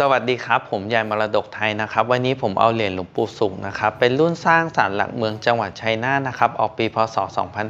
สวัสดีครับ ผมยายมรดกไทยนะครับ วันนี้ผมเอาเหรียญหลวงปู่สุขนะครับ เป็นรุ่นสร้างสารหลักเมืองจังหวัดชัยนาทนะครับ ออกปีพศ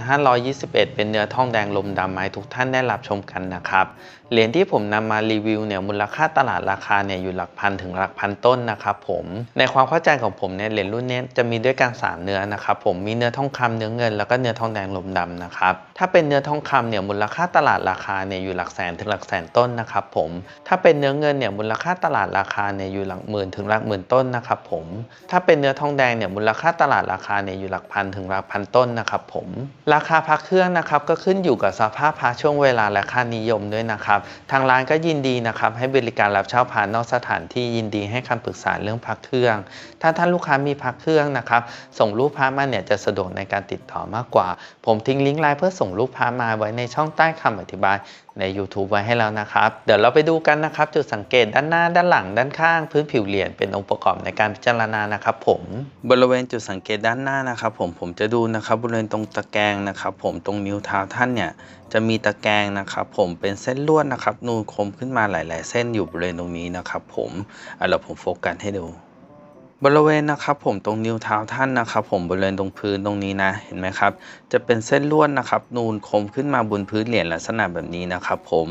2521 เป็นเนื้อทองแดงลมดำไม้ทุกท่านได้รับชมกันนะครับเหรียญที่ผมนำมารีวิวเนี่ยมูลค่าตลาดราคาเนี่ยอยู่หลักพันถึงหลักพันต้นนะครับผมในความเข้าใจของผมเนี่ยเหรียญรุ่นนี้จะมีด้วยกันสามเนื้อนะครับผมมีเนื้อทองคำเนื้อเงินแล้วก็เนื้อทองแดงลมดำนะครับถ้าเป็นเนื้อทองคำเนี่ยมูลค่าตลาดราคาเนี่ยอยู่หลักแสนถึงหลักแสนต้นนะครับผมถ้าเป็นเนื้อเงินเนี่ยมูลค่าตลาดราคาเนี่ยอยู่หลักหมื่นถึงหลักหมื่นต้นนะครับผมถ้าเป็นเนื้อทองแดงเนี่ยมูลค่าตลาดราคาเนี่ยอยู่หลักพันถึงหลักพันต้นนะครับผมราคาพักเครื่องนะครับก็ขึ้นอยู่กับสภาพพระช่วงเวลาและค่านิยมด้วยนะครับทางร้านก็ยินดีนะครับ ให้บริการรับเช่าพานนอกสถานที่ยินดีให้คำปรึกษาเรื่องพักเครื่อง ถ้าท่านลูกค้ามีพักเครื่องนะครับ ส่งรูปพระมาเนี่ยจะสะดวกในการติดต่อมากกว่า ผมทิ้งลิงก์ไลน์เพื่อส่งรูปพระมาไว้ในช่องใต้คำอธิบายใน YouTube ไว้ให้แล้วนะครับ เดี๋ยวเราไปดูกันนะครับ จุดสังเกตด้านหน้าด้านหลังด้านข้าง พื้นผิวเหรียญเป็นองค์ประกอบในการพิจารณานะครับผมบริเวณจุดสังเกตด้านหน้านะครับ ผมผมจะดูนะครับบริเวณตรงตะแกรงนะครับ ผมตรงนิ้วเท้าท่านเนี่ยจะมีตะแกรงนะครับผมเป็นเส้นลวดนะครับนูนคมขึ้นมาหลาย ๆ เส้นอยู่บริเวณตรงนี้นะครับผมอะเราผมโฟกัสให้ดู บริเวณนะครับผมตรงนิ้วเท้าท่านนะครับ ผมบริเวณตรงพื้นตรงนี้นะเห็นไหมครับ จะเป็นเส้นลวดนะครับ นูนคมขึ้นมาบนพื้นเหรียญลักษณะแบบนี้นะครับ ผม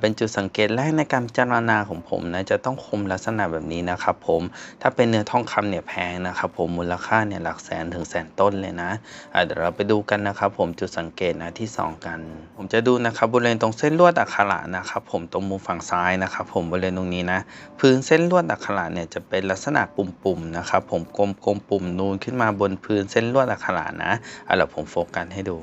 เป็นจุดสังเกตแรกในการพิจารณาของผมนะจะต้องคมลักษณะแบบนี้นะครับ ผมถ้าเป็นเนื้อทองคำเนี่ยแพงนะครับ ผมมูลค่าเนี่ยหลักแสนถึงแสนต้นเลยนะเดี๋ยวเราไปดูกันนะครับ ผมจุดสังเกตนะที่สองกัน ผมจะดูนะครับบริเวณตรงเส้นลวดอักขระนะครับ ผมตรงมุมฝั่งซ้ายนะครับ ผมบริเวณตรงนี้นะ พื้นเส้นลวดอักขระเนี่ยจะเป็นลักษณะปุ่มๆนะครับ ผมกลมๆปุ่มนูนขึ้นมาบนพื้นเส้นลวดอักขระนะเอาล่ะผมโฟกัสให้ดู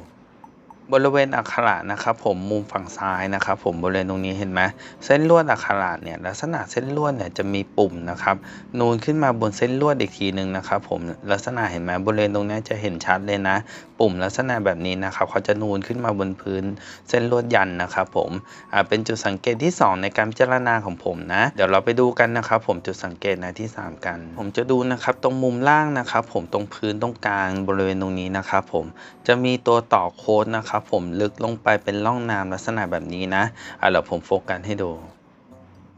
บริเวณอักขระนะครับผมมุมฝั่งซ้ายนะครับผมบริเวณตรงนี้เห็นไหมเส้นลวดอักขระเนี่ยลักษณะเส้นลวดเนี่ยจะมีปุ่มนะครับนูนขึ้นมาบนเส้นลวดอีกทีหนึ่งนะครับผมลักษณะเห็นไหมบริเวณตรงนี้จะเห็นชัดเลยนะ ปุ่มลักษณะแบบนี้นะครับเขาจะนูนขึ้นมาบนพื้นเส้นลวดยันนะครับผมอ่าเป็นจุดสังเกตที่ 2 ในการพิจารณาของผมนะเดี๋ยวเราไปดูกันนะครับผมจุดสังเกตนะที่ 3 กัน ผมจะดูนะครับตรงมุมล่างนะครับผมตรงพื้นตรงกลางบริเวณตรงนี้นะครับผมจะมีตัวต่อโค้ดนะครับผมลึกลงไปเป็นร่องน้ำลักษณะแบบนี้นะอ่าเดี๋ยวผมโฟกัสให้ดู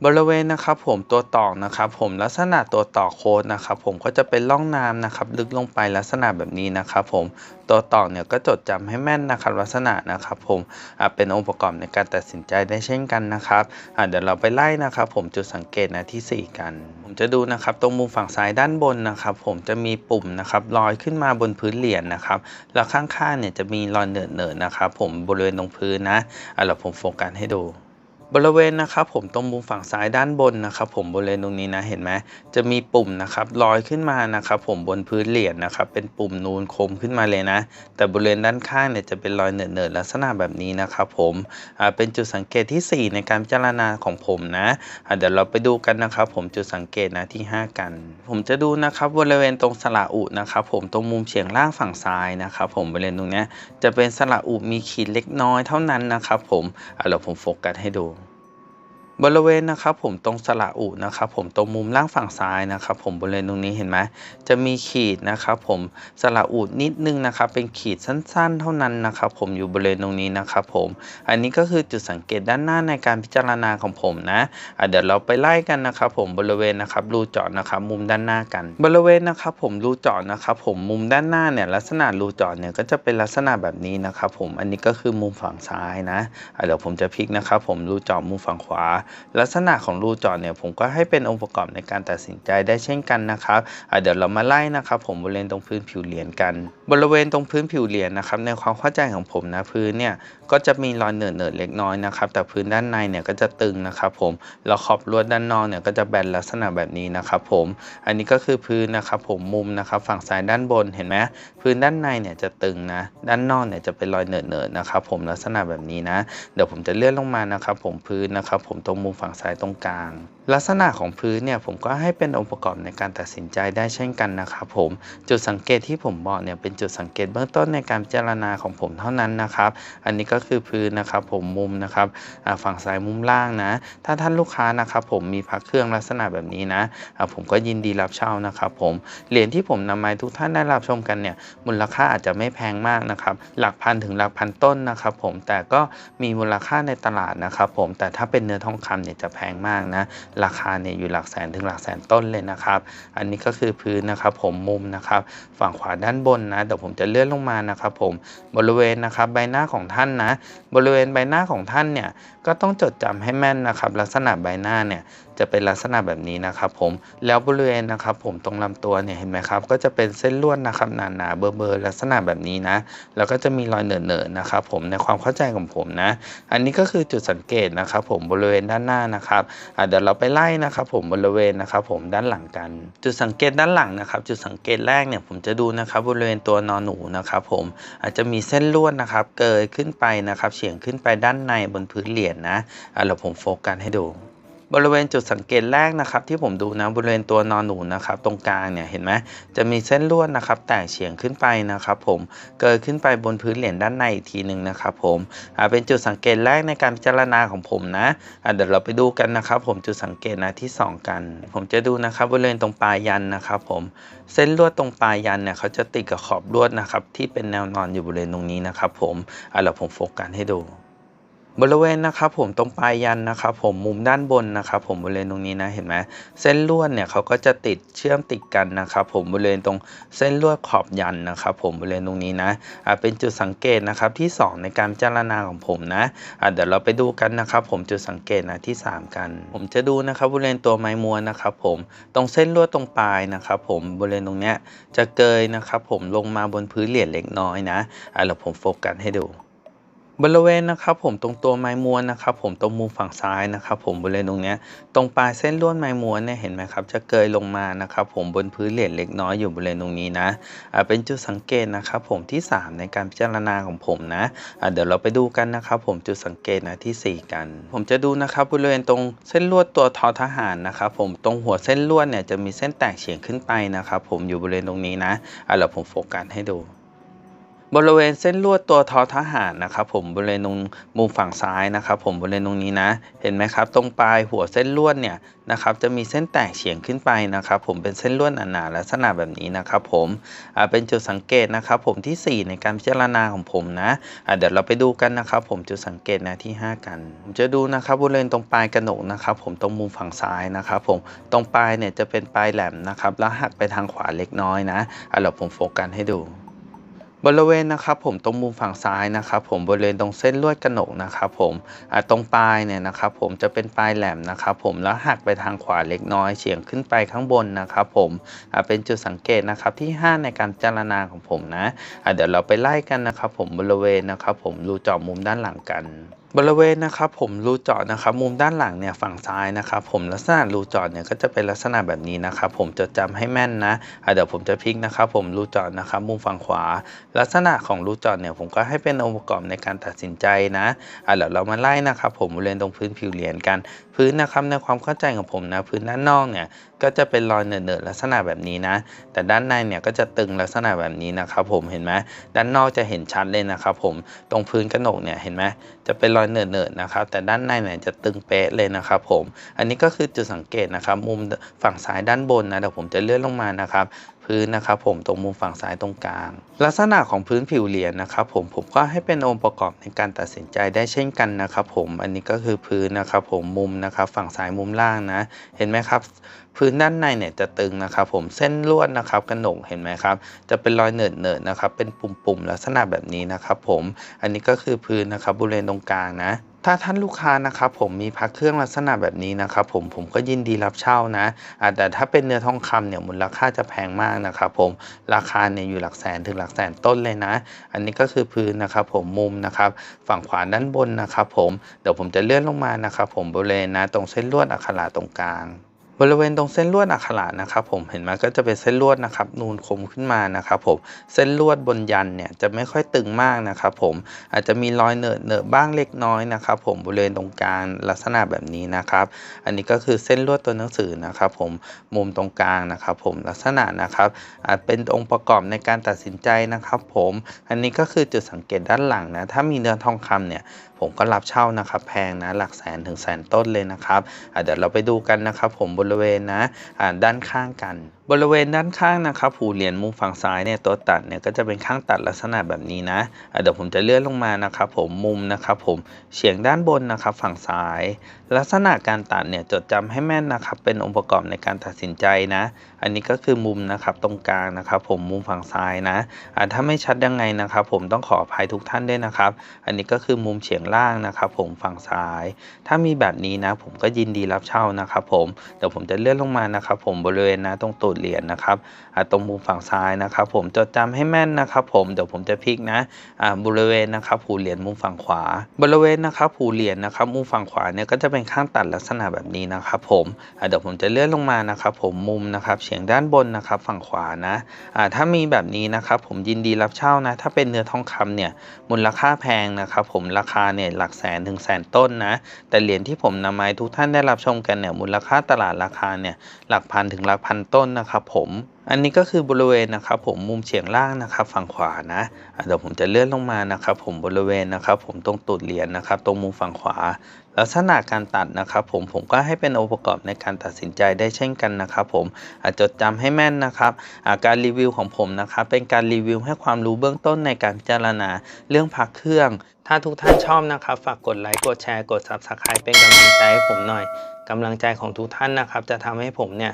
บริเวณนะครับผมตัวตอกนะครับผมลักษณะตัวตอกโค้ดนะครับผมก็จะเป็นร่องน้ำนะครับลึกลงไปลักษณะแบบนี้นะครับผมตัวตอกเนี่ยก็จดจำให้แม่นนะครับลักษณะนะครับผมอ่าเป็นองค์ประกอบในการตัดสินใจได้เช่นกันนะครับเดี๋ยวเราไปไล่นะครับผมจุดสังเกตนะที่ 4 กัน ผมจะดูนะครับตรงมุมฝั่งซ้ายด้านบนนะครับผมจะมีปุ่มนะครับลอยขึ้นมาบนพื้นเหรียญนะครับแล้วข้างๆเนี่ยจะมีรอยเหนอะๆนะครับผมบริเวณตรงพื้นนะอ่าเราผมโฟกัสให้ดู บริเวณนะครับผมตรงมุมฝั่งซ้ายด้านบนนะครับผมบริเวณตรงนี้นะเห็นไหมจะมีปุ่มนะครับลอยขึ้นมานะครับผมบนพื้นเหรียญนะครับเป็นปุ่มนูนคมขึ้นมาเลยนะ แต่บริเวณด้านข้างเนี่ยจะเป็นรอยเนิดๆลักษณะแบบนี้นะครับผมอ่าเป็นจุดสังเกตที่ 4 ในการพิจารณาของผมนะอ่าเดี๋ยวเราไปดูกันนะครับผมจุดสังเกตนะที่ 5 กัน ผมจะดูนะครับบริเวณตรงสระอุนะครับผมตรงมุมเฉียงล่างฝั่งซ้ายนะครับผมบริเวณตรงนี้จะเป็นสระอุมีขีดเล็กน้อยเท่านั้นนะครับผมอ่าเดี๋ยวผมโฟกัสให้ดู บริเวณนะครับผมตรงสระอุนะครับผมตรงมุมล่างฝั่งซ้ายนะครับผมบริเวณตรงนี้เห็นไหมจะมีขีดนะครับผมสระอุนิดนึงนะครับเป็นขีดสั้นๆ เท่านั้นนะครับผมอยู่บริเวณตรงนี้นะครับผมอันนี้ก็คือจุดสังเกตด้านหน้าในการพิจารณาของผมนะะเดี๋ยวเราไปไล่กันนะครับผมบริเวณนะครับรูเจาะนะครับมุมด้านหน้ากัน บริเวณนะครับผมรูเจาะนะครับผมมุมด้านหน้าเนี่ยลักษณะรูเจาะเนี่ยก็จะเป็นลักษณะแบบนี้นะครับผมอันนี้ก็คือมุมฝั่งซ้ายนะะเดี๋ยวผมจะพลิกนะครับผมรูเจาะมุมฝั่งขวาลักษณะของรูเจาะเนี่ยผมก็ให้เป็นองค์ประกอบในการตัดสินใจได้เช่นกันนะครับเดี๋ยวเรามาไล่นะครับ ผมบริเวณตรงพื้นผิวเหรียญกัน บริเวณตรงพื้นผิวเหรียญนะครับในความเข้าใจของผมนะพื้นเนี่ยก็จะมีรอยเหนอะๆเล็กน้อยนะครับแต่พื้นด้านในเนี่ยก็จะตึงนะครับ ผมแล้วขอบลวดด้านนอกเนี่ยก็จะแบนลักษณะแบบนี้นะครับ ผมอันนี้ก็คือพื้นนะครับ ผมมุมนะครับ ฝั่งซ้ายด้านบนเห็นไหมพื้นด้านในเนี่ยจะตึงนะ ด้านนอกเนี่ยจะเป็นรอยเหนอะๆนะครับ ผมลักษณะแบบนี้นะ เดี๋ยวผมจะเลื่อนลงมานะครับ ผมพื้นนะครับ ผมตรงมุมฝั่งซ้ายตรงกลาง ลักษณะของพื้นเนี่ยผมก็ให้เป็นองค์ประกอบในการตัดสินใจได้เช่นกันนะครับผม จุดสังเกตที่ผมบอกเนี่ยเป็นจุดสังเกตเบื้องต้นในการพิจารณาของผมเท่านั้นนะครับ อันนี้ก็คือพื้นนะครับผมมุมนะครับฝั่งซ้ายมุมล่างนะ ถ้าท่านลูกค้านะครับผมมีพักเครื่องลักษณะแบบนี้นะผมก็ยินดีรับเช่านะครับผม เหรียญที่ผมนำมาให้ทุกท่านได้รับชมกันเนี่ยมูลค่าอาจจะไม่แพงมากนะครับหลักพันถึงหลักพันต้นนะครับผมแต่ก็มีมูลค่าในตลาดนะครับผมแต่ถ้าเป็นเนื้อทองคำเนี่ยจะแพงมากนะ ราคาเนี่ยอยู่หลักแสนถึงหลักแสนต้นเลยนะครับ อันนี้ก็คือพื้นนะครับผมมุมนะครับ ฝั่งขวาด้านบนนะเดี๋ยวผมจะเลื่อนลงมานะครับผมบริเวณนะครับใบหน้าของท่านนะ บริเวณใบหน้าของท่านเนี่ยก็ต้องจดจำให้แม่นนะครับ ลักษณะใบหน้าเนี่ยจะเป็นลักษณะแบบนี้นะครับผมแล้วบริเวณนะครับผมตรงลำตัวเนี่ยเห็นไหมครับก็จะเป็นเส้นลวดนะครับหนาๆเบอร์ๆลักษณะแบบนี้นะแล้วก็จะมีรอยเหนอะๆนะครับผมในความเข้าใจของผมนะ อันนี้ก็คือจุดสังเกตนะครับผมบริเวณด้านหน้านะครับเดี๋ยวเราไปไล่นะครับผมบริเวณนะครับผมด้านหลังกัน จุดสังเกตด้านหลังนะครับ จุดสังเกตแรกเนี่ยผมจะดูนะครับบริเวณตัวนอนหนูนะครับผมอาจจะมีเส้นลวดนะครับ เกยขึ้นไปนะครับ เฉียงขึ้นไปด้านในบนพื้นเหรียญนะเดี๋ยวผมโฟกัสให้ดู บริเวณจุดสังเกตแรกนะครับ ที่ผมดูนะบริเวณตัวนอนหนูนะครับตรงกลางเนี่ยเห็นไหมจะมีเส้นลวดนะครับ แตกเฉียงขึ้นไปนะครับผมเกิดขึ้นไปบนพื้นเหรียญด้านในอีกทีหนึ่งนะครับผมอ่าเป็นจุดสังเกตแรกในการพิจารณาของผมนะอ่าเดี๋ยวเราไปดูกันนะครับ ผมจุดสังเกตนะที่สองกัน ผมจะดูนะครับบริเวณตรงปลายยันนะครับผมเส้นลวดตรงปลายยันเนี่ยเขาจะติดกับขอบลวดนะครับที่เป็นแนวนอนอยู่บริเวณตรงนี้นะครับผมอ่าเดี๋ยวผมโฟกัสให้ดู บริเวณนะครับผมตรงปลายยันนะครับผมมุมด้านบนนะครับผมบริเวณตรงนี้นะเห็นไหมเส้นลวดเนี่ยเขาก็จะติดเชื่อมติดกันนะครับผมบริเวณตรงเส้นลวดขอบยันนะครับผมบริเวณตรงนี้นะอ่าเป็นจุดสังเกตนะครับที่ 2 ในการพิจารณาของผมนะอ่าเดี๋ยวเราไปดูกันนะครับผมจุดสังเกตนะที่ 3 กัน ผมจะดูนะครับบริเวณตัวไม้ม้วนนะครับผมตรงเส้นลวดตรงปลายนะครับผมบริเวณตรงเนี้ยจะเกยนะครับผมลงมาบนพื้นเหรียญเล็กน้อยนะอ่าเดี๋ยวผมโฟกัสให้ดู บริเวณนะครับผมตรงตัวไม้ม้วนนะครับผมตรงมุมฝั่งซ้ายนะครับผมบริเวณตรงเนี้ยตรงปลายเส้นลวดไม้ม้วนเนี่ยเห็นไหมครับจะเกยลงมานะครับผมบนพื้นเหรียญเล็กน้อยอยู่บริเวณตรงนี้นะอ่าเป็นจุดสังเกตนะครับผมที่ 3 ในการพิจารณาของผมนะอ่าเดี๋ยวเราไปดูกันนะครับผมจุดสังเกตนะที่ 4 กัน ผมจะดูนะครับบริเวณตรงเส้นลวดตัวทอทหารนะครับผมตรงหัวเส้นลวดเนี่ยจะมีเส้นแตกเฉียงขึ้นไปนะครับผมอยู่บริเวณตรงนี้นะอ่าเดี๋ยวผมโฟกัสให้ดู บริเวณเส้นลวดตัวทอทหารนะครับผมบริเวณตรงมุมฝั่งซ้ายนะครับผมบริเวณตรงนี้นะเห็นไหมครับ ตรงปลายหัวเส้นลวดเนี่ยนะครับจะมีเส้นแตกเฉียงขึ้นไปนะครับผมเป็นเส้นลวดหนาๆลักษณะแบบนี้นะครับผมอ่าเป็นจุดสังเกตนะครับผมที่ 4 ในการพิจารณาของผมนะอ่าเดี๋ยวเราไปดูกันนะครับผมจุดสังเกตนะที่ 5 กันผมจะดูนะครับบริเวณตรงปลายกระหนกนะครับผมตรงมุมฝั่งซ้ายนะครับผมตรงปลายเนี่ยจะเป็นปลายแหลมนะครับแล้วหักไปทางขวาเล็กน้อยนะอ่าเดี๋ยวผมโฟกัสให้ดู บริเวณนะครับผมตรงมุมฝั่งซ้ายนะครับผมบริเวณตรงเส้นลวดกระหนกนะครับผมตรงปลายเนี่ยนะครับผมจะเป็นปลายแหลมนะครับผมแล้วหักไปทางขวาเล็กน้อยเฉียงขึ้นไปข้างบนนะครับผมเป็นจุดสังเกตนะครับที่ 5 ในการจารณาของผมนะเดี๋ยวเราไปไล่กันนะครับผมบริเวณนะครับผมรูเจาะมุมด้านหลังกันบริเวณนะครับผมรูเจาะนะครับมุมด้านหลังเนี่ยฝั่งซ้ายนะครับผมลักษณะรูเจาะเนี่ยก็จะเป็นลักษณะแบบนี้นะครับผมจดจำให้แม่นนะะเดี๋ยวผมจะพลิกนะครับผมรูเจาะนะครับมุมฝั่งขวา ลักษณะของรูเจาะเนี่ยผมก็ให้เป็นองค์ประกอบในการตัดสินใจนะะเดี๋ยวเรามาไล่นะครับผมบริเวณตรงพื้นผิวเหรียญกัน พื้นนะครับในความเข้าใจของผมนะพื้นด้านนอกเนี่ยก็จะเป็นรอยเนอะๆลักษณะแบบนี้นะ แต่ด้านในเนี่ยก็จะตึงลักษณะแบบนี้นะครับผมเห็นไหมด้านนอกจะเห็นชัดเลยนะครับผมตรงพื้นกระหนกเนี่ยเห็นไหมจะเป็นรอยเนอะๆนะครับแต่ด้านในเนี่ยจะตึงเป๊ะเลยนะครับผม อันนี้ก็คือจุดสังเกตนะครับมุมฝั่งซ้ายด้านบนนะเดี๋ยวผมจะเลื่อนลงมานะครับ พื้นนะครับผมตรงมุมฝั่งซ้ายตรงกลาง ลักษณะของพื้นผิวเหรียญนะครับผมผมก็ให้เป็นองค์ประกอบในการตัดสินใจได้เช่นกันนะครับผมอันนี้ก็คือพื้นนะครับผมมุมนะครับฝั่งซ้ายมุมล่างนะ เห็นไหมครับ พื้นด้านในเนี่ยจะตึงนะครับผมเส้นลวดนะครับกระหนกเห็นไหมครับ จะเป็นรอยเหนิดเนิดนะครับเป็นปุ่มๆลักษณะแบบนี้นะครับผมอันนี้ก็คือพื้นนะครับบริเวณตรงกลางนะ ถ้าท่านลูกค้านะครับผมมีพักเครื่องลักษณะแบบนี้นะครับผมผมก็ยินดีรับเช่านะแต่ถ้าเป็นเนื้อทองคำเนี่ยมูลค่าจะแพงมากนะครับผมราคาเนี่ยอยู่หลักแสนถึงหลักแสนต้นเลยนะ อันนี้ก็คือพื้นนะครับผมมุมนะครับฝั่งขวาด้านบนนะครับผมเดี๋ยวผมจะเลื่อนลงมานะครับผมบริเวณนะตรงเส้นลวดอักขระตรงกลาง บริเวณตรงเส้นลวดอักขระนะครับผมเห็นไหมก็จะเป็นเส้นลวดนะครับนูนคมขึ้นมานะครับผมเส้นลวดบนยันเนี่ยจะไม่ค่อยตึงมากนะครับผมอาจจะมีรอยเนอะเนอะบ้างเล็กน้อยนะครับผมบริเวณตรงกลางลักษณะแบบนี้นะครับอันนี้ก็คือเส้นลวดตัวหนังสือนะครับผมมุมตรงกลางนะครับผมลักษณะนะครับอาจเป็นองค์ประกอบในการตัดสินใจนะครับผมอันนี้ก็คือจุดสังเกตด้านหลังนะถ้ามีเนื้อทองคำเนี่ยผมก็รับเช่านะครับแพงนะหลักแสนถึงแสนต้นเลยนะครับเดี๋ยวเราไปดูกันนะครับผมบริเวณนะด้านข้างกันบริเวณด้านข้างนะครับหูเหรียญมุมฝั่งซ้ายเนี่ยตัวตัดเนี่ยก็จะเป็นข้างตัดลักษณะแบบนี้นะะเดี๋ยวผมจะเลื่อนลงมานะครับผมมุมนะครับผมเฉียงด้านบนนะครับฝั่งซ้าย ลักษณะการตัดเนี่ยจดจำให้แม่นนะครับเป็นองค์ประกอบในการตัดสินใจนะ อันนี้ก็คือมุมนะครับตรงกลางนะครับผมมุมฝั่งซ้ายนะะถ้าไม่ชัดยังไงนะครับผมต้องขออภัยทุกท่านด้วยนะครับ อันนี้ก็คือมุมเฉียงล่างนะครับผมฝั่งซ้าย ถ้ามีแบบนี้นะผมก็ยินดีรับเช่านะครับผมเดี๋ยวผมจะเลื่อนลงมานะครับผมบริเวณนะตรงตูดเหรียญนะครับตรงมุมฝั่งซ้ายนะครับผมจดจำให้แม่นนะครับ ผมเดี๋ยวผมจะพลิกนะบริเวณนะครับหูเหรียญมุมฝั่งขวา บริเวณนะครับหูเหรียญนะครับมุมฝั่งขวาเนี่ยก็จะเป็นข้างตัดลักษณะแบบนี้นะครับ ผมเดี๋ยวผมจะเลื่อนลงมานะครับ ผมมุมนะครับเฉียงด้านบนนะครับฝั่งขวานะถ้ามีแบบนี้นะครับ ผมยินดีรับเช่านะ ถ้าเป็นเนื้อทองคำเนี่ยมูลค่าแพงนะครับ ผมราคาเนี่ยหลักแสนถึงแสนต้นนะ แต่เหรียญที่ผมนำมาให้ทุกท่านได้รับชมกันเนี่ยมูลค่าตลาดราคาเนี่ยหลักพันถึงหลักพันต้นนะครับผมอันนี้ก็คือบริเวณนะครับผมมุมเฉียงล่างนะครับฝั่งขวานะเดี๋ยวผมจะเลื่อนลงมานะครับผมบริเวณนะครับผมตรงตูดเหรียญนะครับ ตรงมุมฝั่งขวา ลักษณะการตัดนะครับผมผมก็ให้เป็นองค์ประกอบในการตัดสินใจได้เช่นกันนะครับผมอาจจดจำให้แม่นนะครับาการรีวิวของผมนะครับเป็นการรีวิวให้ความรู้เบื้องต้นในการพิจารณาเรื่องพักเครื่อง ถ้าทุกท่านชอบนะครับฝากกดไลค์กดแชร์กด Subscribe เป็นกำลังใจให้ผมหน่อยกำลังใจของทุกท่านนะครับ จะทำให้ผมเนี่ย